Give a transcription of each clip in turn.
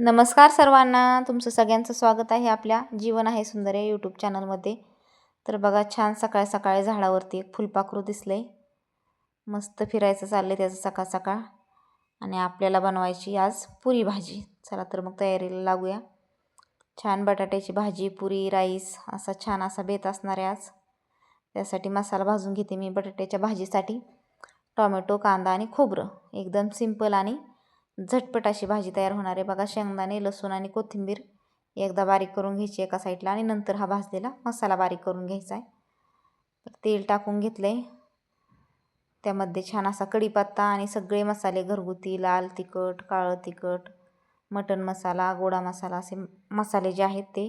नमस्कार सर्वांना. तुमचं सगळ्यांचं स्वागत आहे आपल्या जीवन आहे सुंदर या यूट्यूब चॅनलमध्ये तर बघा छान सकाळ सकाळी झाडावरती एक फुलपाखरू दिसलं आहे मस्त फिरायचं चाललं आहे त्याचं सकाळ सकाळ. आणि आपल्याला बनवायची आज पुरी भाजी. चला तर मग तयारीला लागूया. छान बटाट्याची भाजी पुरी राईस असा छान असा बेत असणार आहे आज. त्यासाठी मसाला भाजून घेते मी बटाट्याच्या भाजीसाठी. टॉमॅटो कांदा आणि खोबरं. एकदम सिंपल आणि झटपट अशी भाजी तयार होणार आहे. बघा शेंगदाणे लसूण आणि कोथिंबीर एकदा बारीक करून घ्यायची एका साईडला आणि नंतर हा भाजलेला मसाला बारीक करून घ्यायचा आहे. तर तेल टाकून घेतलं आहे त्यामध्ये छान असा कढीपत्ता आणि सगळे मसाले घरगुती लाल तिखट काळं तिखट मटन मसाला गोडा मसाला असे मसाले जे आहेत ते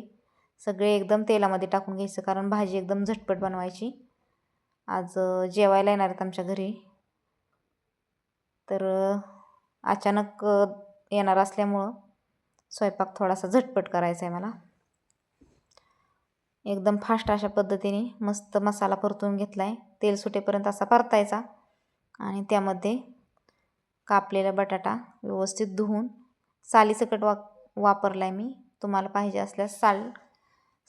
सगळे एकदम तेलामध्ये टाकून घ्यायचं कारण भाजी एकदम झटपट बनवायची. आज जेवायला येणार आहेत आमच्या घरी. तर अचानक येणार असल्यामुळं स्वयंपाक थोडासा झटपट करायचा आहे मला. एकदम फास्ट अशा पद्धतीने मस्त मसाला परतून घेतला आहे तेल सुटेपर्यंत असा परतायचा आणि त्यामध्ये कापलेला बटाटा व्यवस्थित धुवून सालीसकट वा वापरला आहे मी. तुम्हाला पाहिजे असल्यास साल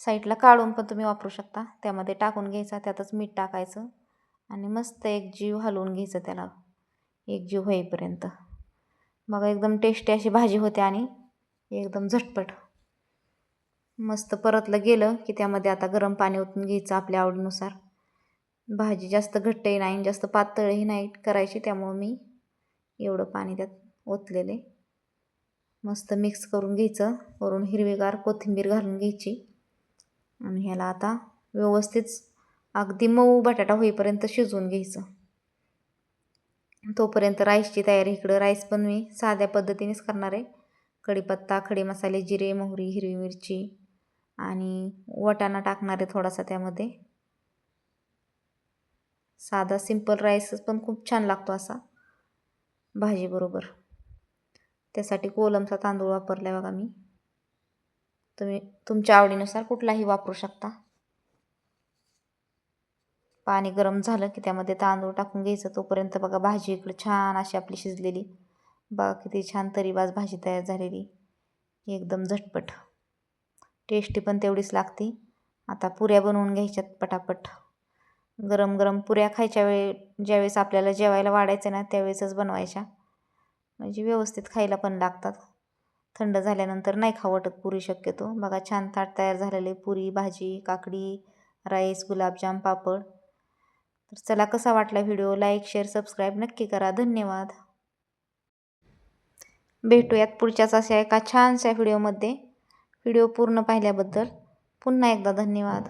साईडला काढून पण तुम्ही वापरू शकता. त्यामध्ये टाकून घ्यायचा त्यातच मीठ टाकायचं आणि मस्त एक जीव हलवून घ्यायचं त्याला. एक जीव होईपर्यंत. बघा एकदम टेस्टी अशी भाजी होते आणि एकदम झटपट. मस्त परतलं गेलं की त्यामध्ये आता गरम पाणी ओतून घ्यायचं आपल्या आवडीनुसार. भाजी जास्त घट्टही नाही जास्त पातळही नाही करायची त्यामुळं मी एवढं पाणी त्यात ओतलेले. मस्त मिक्स करून घ्यायचं. वरून हिरवीगार कोथिंबीर घालून घ्यायची. आणि ह्याला आता व्यवस्थित अगदी मऊ बटाटा होईपर्यंत शिजवून घ्यायचं. तोपर्यंत राईसची तयारी इकडं राईस पण मी साध्या पद्धतीनेच करणार आहे. कढीपत्ता खडे मसाले जिरे मोहरी हिरवी मिरची आणि वटाणा टाकणार आहे थोडासा त्यामध्ये. साधा सिंपल राईस पण खूप छान लागतो असा भाजीबरोबर. त्यासाठी कोलमचा तांदूळ वापरला आहे बघा मी. तुम्ही तुमच्या आवडीनुसार कुठलाही वापरू शकता. पाणी गरम झालं की त्यामध्ये तांदूळ टाकून घ्यायचं. तोपर्यंत बघा भाजी इकडं छान अशी आपली शिजलेली. बघा किती छान तरीबाज भाजी तयार झालेली. एकदम झटपट. टेस्टी पण तेवढीच लागते. आता पुऱ्या बनवून घ्यायच्यात पटापट. गरम गरम पुऱ्या खायच्या वेळी ज्यावेळेस आपल्याला जेवायला वाढायचं ना त्यावेळेसच बनवायच्या. म्हणजे व्यवस्थित खायला पण लागतात. थंड झाल्यानंतर नाही खावं वाटत पुरी शक्यतो. बघा छान ताट तयार झालेले. पुरी भाजी काकडी राईस गुलाबजाम पापड. तर चला कसा वाटला व्हिडिओ? लाईक शेअर सबस्क्राईब नक्की करा. धन्यवाद. भेटूयात पुढच्याच अशा एका छानशा व्हिडिओमध्ये. व्हिडिओ पूर्ण पाहिल्याबद्दल पुन्हा एकदा धन्यवाद.